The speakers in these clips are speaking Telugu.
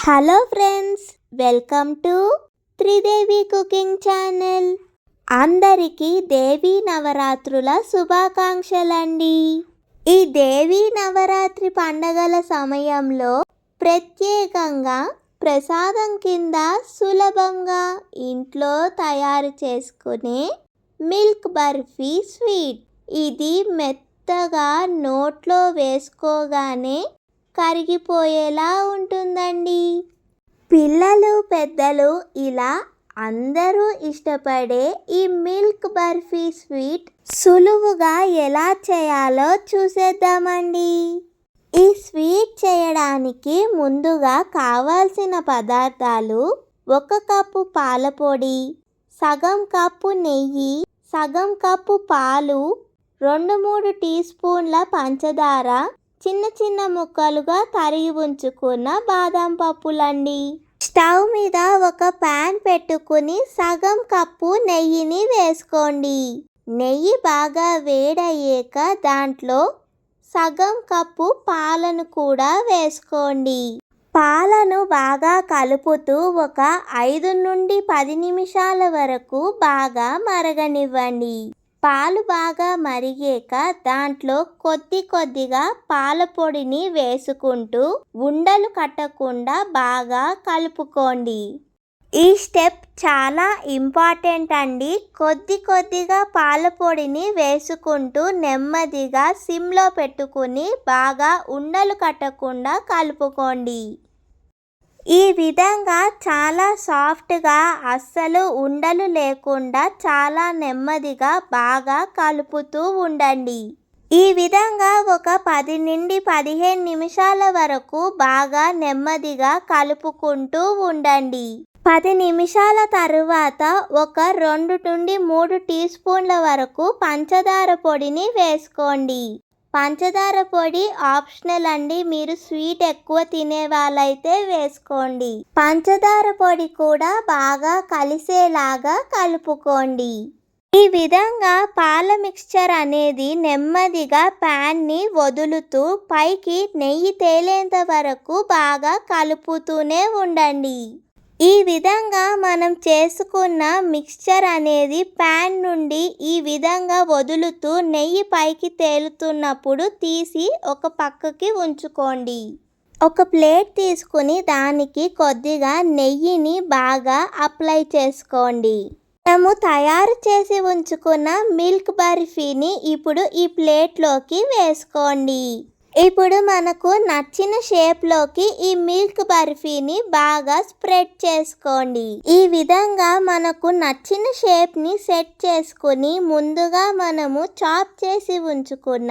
Hello friends welcome to Tridevi cooking channel అందరికీ దేవీ నవరాత్రుల శుభాకాంక్షలండి. ఈ దేవీ నవరాత్రి పండగల సమయంలో ప్రత్యేకంగా ప్రసాదం కింద సులభంగా ఇంట్లో తయారు చేసుకునే మిల్క్ బర్ఫీ స్వీట్. ఇది మెత్తగా నోట్లో వేసుకోగానే కరిగిపోయేలా ఉంటుందండి. పిల్లలు పెద్దలు ఇలా అందరూ ఇష్టపడే ఈ మిల్క్ బర్ఫీ స్వీట్ సులువుగా ఎలా చేయాలో చూసేద్దామండి. ఈ స్వీట్ చేయడానికి ముందుగా కావాల్సిన పదార్థాలు ఒక కప్పు పాల పొడి సగం కప్పు నెయ్యి సగం కప్పు పాలు రెండు మూడు టీ స్పూన్ల పంచదార చిన్న చిన్న ముక్కలుగా తరిగి ఉంచుకున్న బాదం పప్పులండి. స్టవ్ మీద ఒక ప్యాన్ పెట్టుకుని సగం కప్పు నెయ్యిని వేసుకోండి. నెయ్యి బాగా వేడయ్యాక దాంట్లో సగం కప్పు పాలను కూడా వేసుకోండి. పాలను బాగా కలుపుతూ ఒక ఐదు నుండి పది నిమిషాల వరకు బాగా మరగనివ్వండి. పాలు బాగా మరిగాక దాంట్లో కొద్ది కొద్దిగా పాల పొడిని వేసుకుంటూ ఉండలు కట్టకుండా బాగా కలుపుకోండి. ఈ స్టెప్ చాలా ఇంపార్టెంట్ అండి. కొద్ది కొద్దిగా పాల పొడిని వేసుకుంటూ నెమ్మదిగా సిమ్లో పెట్టుకుని బాగా ఉండలు కట్టకుండా కలుపుకోండి. ఈ విధంగా చాలా సాఫ్ట్గా అస్సలు ఉండలు లేకుండా చాలా నెమ్మదిగా బాగా కలుపుతూ ఉండండి. ఈ విధంగా ఒక పది నుండి పదిహేను నిమిషాల వరకు బాగా నెమ్మదిగా కలుపుకుంటూ ఉండండి. పది నిమిషాల తరువాత ఒక రెండు నుండి మూడు టీ స్పూన్ల వరకు పంచదార పొడిని వేసుకోండి. పంచదార పొడి ఆప్షనల్ అండి. మీరు స్వీట్ ఎక్కువ తినే వాళ్ళైతే వేసుకోండి. పంచదార పొడి కూడా బాగా కలిసేలాగా కలుపుకోండి. ఈ విధంగా పాల మిక్స్చర్ అనేది నెమ్మదిగా ప్యాన్ని వదులుతూ పైకి నెయ్యి తేలేంత వరకు బాగా కలుపుతూనే ఉండండి. ఈ విధంగా మనం చేసుకున్న మిక్స్చర్ అనేది ప్యాన్ నుండి ఈ విధంగా వదులుతూ నెయ్యి పైకి తేలుతున్నప్పుడు తీసి ఒక పక్కకి ఉంచుకోండి. ఒక ప్లేట్ తీసుకుని దానికి కొద్దిగా నెయ్యిని బాగా అప్లై చేసుకోండి. మనము తయారు చేసి ఉంచుకున్న మిల్క్ బర్ఫీని ఇప్పుడు ఈ ప్లేట్లోకి వేసుకోండి. ఇప్పుడు మనకు నచ్చిన షేప్లోకి ఈ మిల్క్ బర్ఫీని బాగా స్ప్రెడ్ చేసుకోండి. ఈ విధంగా మనకు నచ్చిన షేప్ని సెట్ చేసుకుని ముందుగా మనము చాప్ చేసి ఉంచుకున్న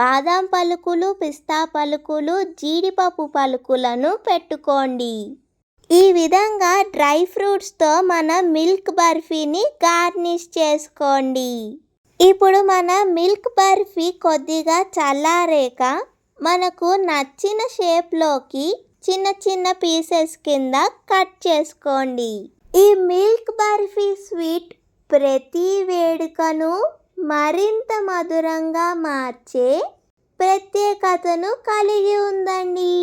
బాదం పలుకులు పిస్తా పలుకులు జీడిపప్పు పలుకులను పెట్టుకోండి. ఈ విధంగా డ్రై ఫ్రూట్స్తో మన మిల్క్ బర్ఫీని గార్నిష్ చేసుకోండి. ఇప్పుడు మన మిల్క్ బర్ఫీ కొద్దిగా చల్లారేక మనకు నచ్చిన షేప్లోకి చిన్న చిన్న పీసెస్ కింద కట్ చేసుకోండి. ఈ మిల్క్ బర్ఫీ స్వీట్ ప్రతి వేడుకను మరింత మధురంగా మార్చే ప్రత్యేకతను కలిగి ఉందండి.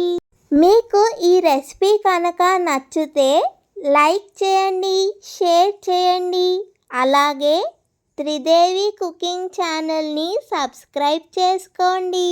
మీకు ఈ రెసిపీ కనుక నచ్చితే లైక్ చేయండి షేర్ చేయండి. అలాగే త్రిదేవి కుకింగ్ ఛానల్ని సబ్స్క్రైబ్ చేసుకోండి.